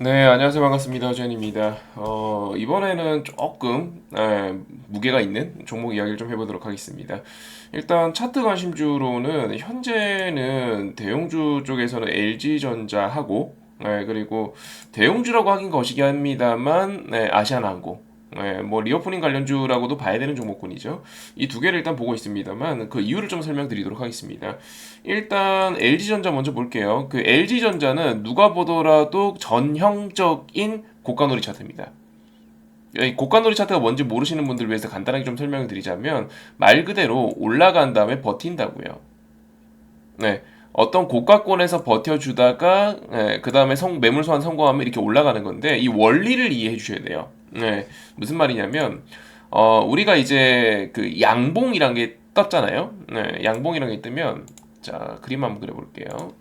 네, 안녕하세요. 반갑습니다. 전입니다. 어, 이번에는 조금 에, 무게가 있는 종목 이야기를 좀 해보도록 하겠습니다. 일단 차트 관심주로는 현재는 대형주 쪽에서는 LG전자하고 에, 그리고 대형주라고 하긴 거시기 합니다만 네, 아시아나항공 예, 뭐 리오프닝 관련주라고도 봐야 되는 종목군이죠. 이 두 개를 일단 보고 있습니다만 그 이유를 좀 설명드리도록 하겠습니다. 일단 LG전자 먼저 볼게요. 그 LG전자는 누가 보더라도 전형적인 고가놀이 차트입니다. 이 고가놀이 차트가 뭔지 모르시는 분들 위해서 간단하게 좀 설명을 드리자면 말 그대로 올라간 다음에 버틴다고요. 네. 어떤 고가권에서 버텨주다가 네, 그 다음에 매물 소환 성공하면 이렇게 올라가는 건데 이 원리를 이해해 주셔야 돼요. 네, 무슨 말이냐면 어, 우리가 이제 그 양봉이란 게 떴잖아요. 네, 양봉이란 게 뜨면 자 그림 한번 그려볼게요.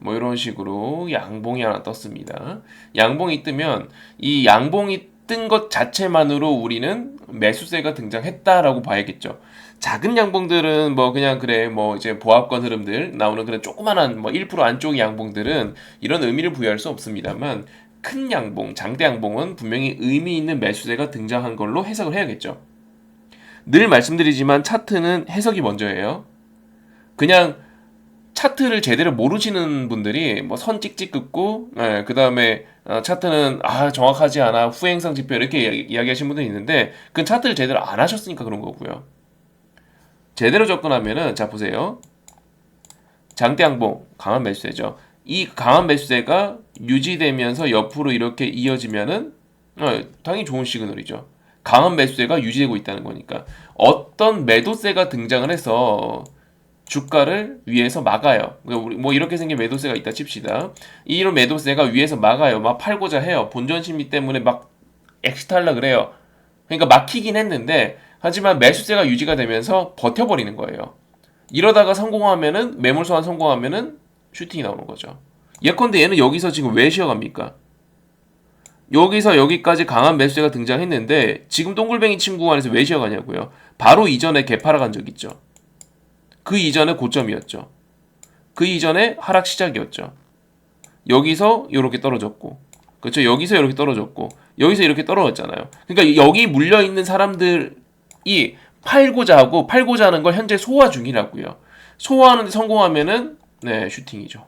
뭐 이런 식으로 양봉이 하나 떴습니다. 양봉이 뜨면 이 양봉이 뜬 것 자체만으로 우리는 매수세가 등장했다라고 봐야겠죠. 작은 양봉들은 뭐 그냥 그래 뭐 이제 보합권 흐름들 나오는 그런 조그만한 뭐 1% 안쪽 양봉들은 이런 의미를 부여할 수 없습니다만 큰 양봉, 장대 양봉은 분명히 의미 있는 매수세가 등장한 걸로 해석을 해야겠죠. 늘 말씀드리지만 차트는 해석이 먼저예요. 그냥 차트를 제대로 모르시는 분들이 뭐 선 찍찍 긋고 예, 그 다음에 어, 차트는 아 정확하지 않아 후행성 지표 이렇게 이야기하시는 분들이 있는데 그 차트를 제대로 안 하셨으니까 그런 거고요. 제대로 접근하면은 자 보세요. 장대 양봉 강한 매수세죠. 이 강한 매수세가 유지되면서 옆으로 이렇게 이어지면은 어, 당연히 좋은 시그널이죠. 강한 매수세가 유지되고 있다는 거니까 어떤 매도세가 등장을 해서 주가를 위에서 막아요. 뭐 이렇게 생긴 매도세가 있다 칩시다. 이런 매도세가 위에서 막아요. 막 팔고자 해요. 본전 심리 때문에 막 엑시탈라 그래요. 그러니까 막히긴 했는데 하지만 매수세가 유지가 되면서 버텨버리는 거예요. 이러다가 성공하면은 매물 소환 성공하면은 슈팅이 나오는 거죠. 예컨대 얘는 여기서 지금 왜 쉬어갑니까? 여기서 여기까지 강한 매수세가 등장했는데 지금 동글뱅이 친구 안에서 왜 쉬어가냐고요. 바로 이전에 개파라 간 적 있죠. 그 이전에 고점이었죠. 그 이전에 하락 시작이었죠. 여기서 이렇게 떨어졌고, 그렇죠. 여기서 이렇게 떨어졌고, 여기서 이렇게 떨어졌잖아요. 그러니까 여기 물려 있는 사람들이 팔고자 하고 팔고자 하는 걸 현재 소화 중이라고요. 소화하는데 성공하면은 네, 슈팅이죠.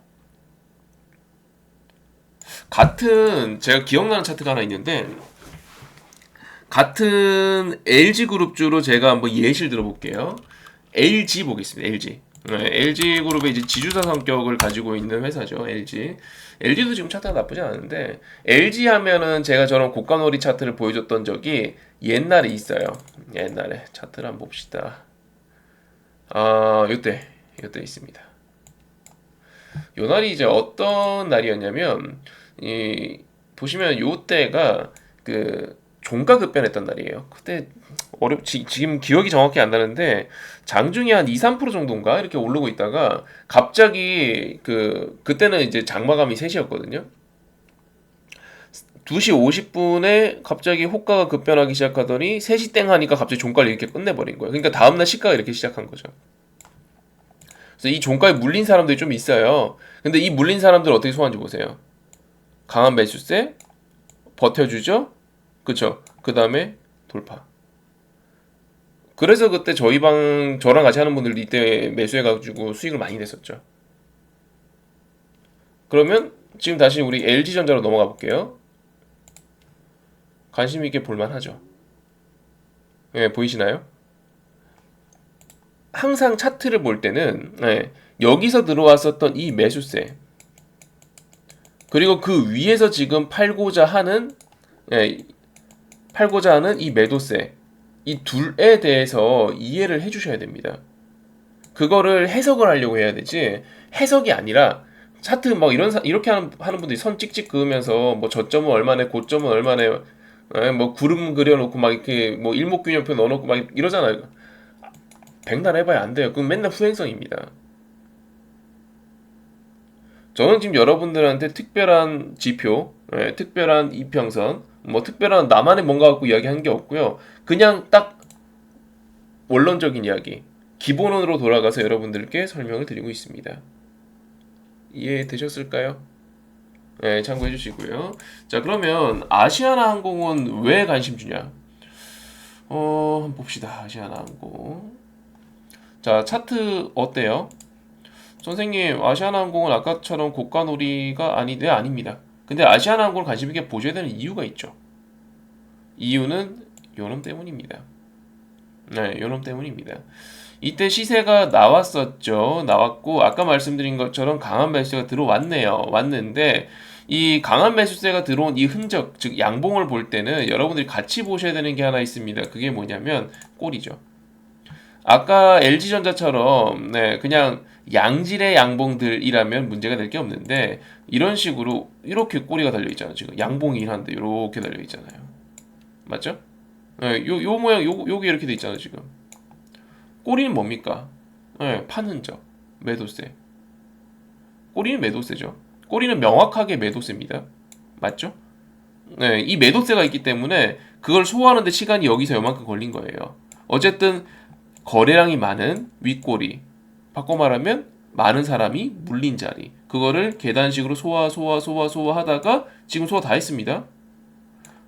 같은 제가 기억나는 차트가 하나 있는데 같은 LG 그룹주로 제가 한번 예시를 들어볼게요. LG 보겠습니다. LG. 네, LG 그룹의 이제 지주사 성격을 가지고 있는 회사죠. LG. LG도 지금 차트가 나쁘지 않은데 LG 하면은 제가 저런 고가놀이 차트를 보여줬던 적이 옛날에 있어요. 옛날에 차트를 한번 봅시다. 아, 요때 요때 있습니다. 요 날이 이제 어떤 날이었냐면 이 보시면 요 때가 그 종가 급변했던 날이에요. 그때 어렵 지, 지금 기억이 정확히 안 나는데 장중에 한 2, 3% 정도인가 이렇게 오르고 있다가 갑자기 그 그때는 이제 장마감이 3시였거든요. 2시 50분에 갑자기 호가가 급변하기 시작하더니 3시 땡 하니까 갑자기 종가를 이렇게 끝내버린 거예요. 그러니까 다음날 시가가 이렇게 시작한 거죠. 그래서 이 종가에 물린 사람들이 좀 있어요. 근데 이 물린 사람들 어떻게 소화한지 보세요. 강한 매수세 버텨주죠. 그쵸? 그 다음에 돌파. 그래서 그때 저희 방 저랑 같이 하는 분들 이때 매수해가지고 수익을 많이 냈었죠. 그러면 지금 다시 우리 LG 전자로 넘어가 볼게요. 관심 있게 볼만하죠. 예, 네, 보이시나요? 항상 차트를 볼 때는 네, 여기서 들어왔었던 이 매수세 그리고 그 위에서 지금 팔고자 하는 네, 팔고자 하는 이 매도세 이 둘에 대해서 이해를 해주셔야 됩니다. 그거를 해석을 하려고 해야 되지 해석이 아니라 차트 막 이런 이렇게 하는, 하는 분들이 선 찍찍 그으면서 뭐 저점은 얼마네 고점은 얼마네 뭐 구름 그려놓고 막 이렇게 뭐 일목균형표 넣어놓고 막 이러잖아요. 백날 해봐야 안 돼요. 그럼 맨날 후행성입니다. 저는 지금 여러분들한테 특별한 지표, 예, 특별한 이평선, 뭐 특별한 나만의 뭔가 갖고 이야기한 게 없고요. 그냥 딱 원론적인 이야기, 기본으로 돌아가서 여러분들께 설명을 드리고 있습니다. 이해되셨을까요? 네, 참고해 주시고요. 자, 그러면 아시아나 항공은 왜 관심 주냐? 어, 봅시다. 아시아나 항공. 자, 차트 어때요? 선생님, 아시아나 항공은 아까처럼 고가놀이가 아니, 네, 아닙니다. 근데 아시아나 항공을 관심 있게 보셔야 되는 이유가 있죠. 이유는 요놈 때문입니다. 네, 요놈 때문입니다. 이때 시세가 나왔었죠. 나왔고 아까 말씀드린 것처럼 강한 매수세가 들어왔네요. 왔는데 이 강한 매수세가 들어온 이 흔적, 즉 양봉을 볼 때는 여러분들이 같이 보셔야 되는 게 하나 있습니다. 그게 뭐냐면 꼴이죠. 아까 LG전자처럼 네, 그냥 양질의 양봉들이라면 문제가 될 게 없는데 이런 식으로 이렇게 꼬리가 달려 있잖아요. 지금 양봉이긴 한데 이렇게 달려 있잖아요. 맞죠? 네, 요, 요 모양 요, 요게 이렇게 돼 있잖아요. 지금. 꼬리는 뭡니까? 네, 판 흔적, 매도세. 꼬리는 매도세죠. 꼬리는 명확하게 매도세입니다. 맞죠? 네, 이 매도세가 있기 때문에 그걸 소화하는데 시간이 여기서 요만큼 걸린 거예요. 어쨌든 거래량이 많은 윗꼬리. 바꿔 말하면 많은 사람이 물린 자리. 그거를 계단식으로 소화, 소화, 소화, 소화 하다가 지금 소화 다 했습니다.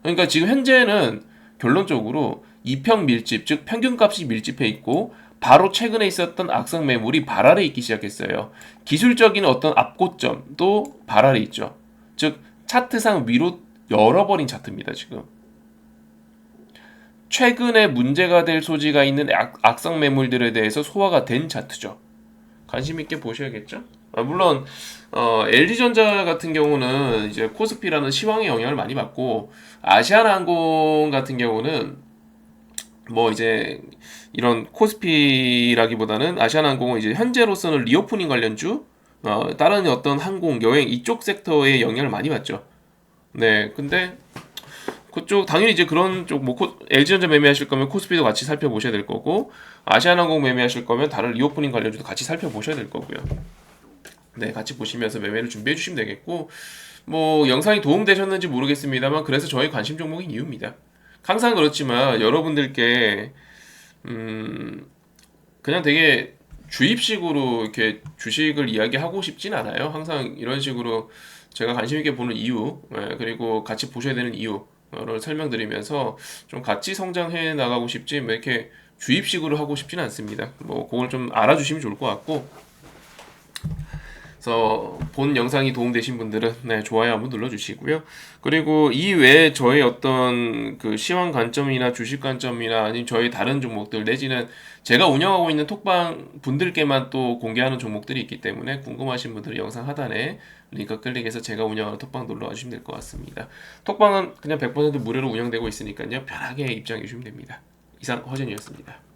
그러니까 지금 현재는 결론적으로 이평 밀집, 즉 평균값이 밀집해 있고 바로 최근에 있었던 악성 매물이 발 아래 있기 시작했어요. 기술적인 어떤 앞고점도 발 아래 있죠. 즉 차트상 위로 열어버린 차트입니다. 지금. 최근에 문제가 될 소지가 있는 악, 악성 매물들에 대해서 소화가 된 차트죠. 관심 있게 보셔야겠죠. 아, 물론 어, LG전자 같은 경우는 이제 코스피라는 시황의 영향을 많이 받고 아시아나항공 같은 경우는 뭐 이제 이런 코스피라기보다는 아시아나항공은 이제 현재로서는 리오프닝 관련주 어, 다른 어떤 항공 여행 이쪽 섹터에 영향을 많이 받죠. 네, 근데 그쪽 당연히 이제 그런 쪽 뭐 LG전자 매매하실 거면 코스피도 같이 살펴보셔야 될 거고 아시아나항공 매매하실 거면 다른 리오프닝 관련주도 같이 살펴보셔야 될 거고요. 네, 같이 보시면서 매매를 준비해 주시면 되겠고 뭐 영상이 도움되셨는지 모르겠습니다만 그래서 저희 관심 종목인 이유입니다. 항상 그렇지만 여러분들께 음 그냥 되게 주입식으로 이렇게 주식을 이야기하고 싶진 않아요. 항상 이런 식으로 제가 관심 있게 보는 이유 예, 그리고 같이 보셔야 되는 이유 를 설명드리면서 좀 같이 성장해 나가고 싶지 뭐 이렇게 주입식으로 하고 싶지는 않습니다. 뭐 그걸 좀 알아주시면 좋을 것 같고 그래서 본 영상이 도움되신 분들은 네, 좋아요 한번 눌러주시고요. 그리고 이 외에 저의 어떤 그 시황 관점이나 주식 관점이나 아니면 저희 다른 종목들 내지는 제가 운영하고 있는 톡방 분들께만 또 공개하는 종목들이 있기 때문에 궁금하신 분들은 영상 하단에 링크 클릭해서 제가 운영하는 톡방 놀러 와주시면 될 것 같습니다. 톡방은 그냥 100% 무료로 운영되고 있으니까요. 편하게 입장해 주시면 됩니다. 이상 허전이었습니다.